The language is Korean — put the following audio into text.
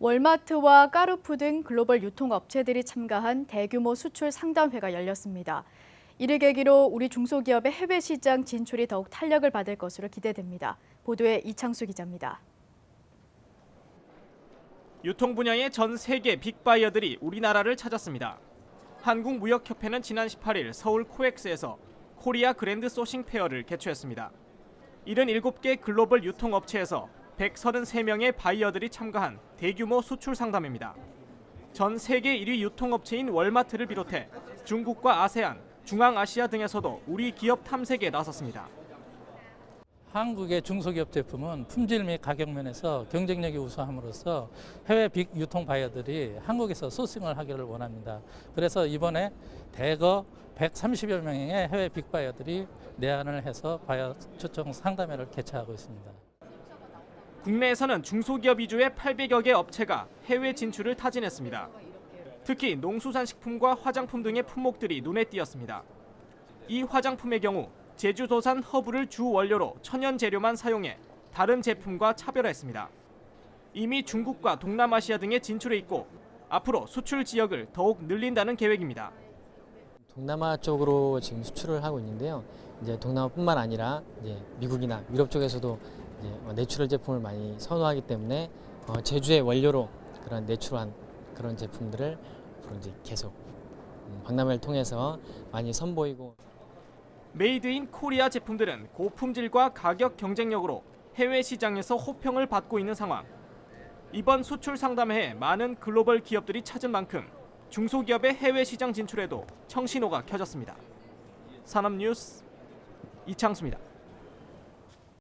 월마트와 까르푸 등 글로벌 유통업체들이 참가한 대규모 수출 상담회가 열렸습니다. 이를 계기로 우리 중소기업의 해외 시장 진출이 더욱 탄력을 받을 것으로 기대됩니다. 보도에 이창수 기자입니다. 유통 분야의 전 세계 빅바이어들이 우리나라를 찾았습니다. 한국무역협회는 지난 18일 서울 코엑스에서 코리아 그랜드 소싱 페어를 개최했습니다. 77개 글로벌 유통업체에서 133명의 바이어들이 참가한 대규모 수출 상담회입니다. 전 세계 1위 유통업체인 월마트를 비롯해 중국과 아세안, 중앙아시아 등에서도 우리 기업 탐색에 나섰습니다. 한국의 중소기업 제품은 품질 및 가격 면에서 경쟁력이 우수함으로써 해외 빅 유통 바이어들이 한국에서 소싱을 하기를 원합니다. 그래서 이번에 대거 130여 명의 해외 빅 바이어들이 내한을 해서 바이어 초청 상담회를 개최하고 있습니다. 국내에서는 중소기업 위주의 800여 개 업체가 해외 진출을 타진했습니다. 특히 농수산식품과 화장품 등의 품목들이 눈에 띄었습니다. 이 화장품의 경우 제주도산 허브를 주 원료로 천연 재료만 사용해 다른 제품과 차별화했습니다. 이미 중국과 동남아시아 등에 진출해 있고 앞으로 수출 지역을 더욱 늘린다는 계획입니다. 동남아 쪽으로 지금 수출을 하고 있는데요. 이제 동남아뿐만 아니라 이제 미국이나 유럽 쪽에서도 내추럴 제품을 많이 선호하기 때문에 어, 제주의 원료로 그런 내추럴한 그런 제품들을 이제 계속 음, 박람회를 통해서 많이 선보이고 메이드 인 코리아 제품들은 고품질과 가격 경쟁력으로 해외 시장에서 호평을 받고 있는 상황. 이번 수출 상담회에 많은 글로벌 기업들이 찾은 만큼 중소기업의 해외 시장 진출에도 청신호가 켜졌습니다. 산업뉴스 이창수입니다.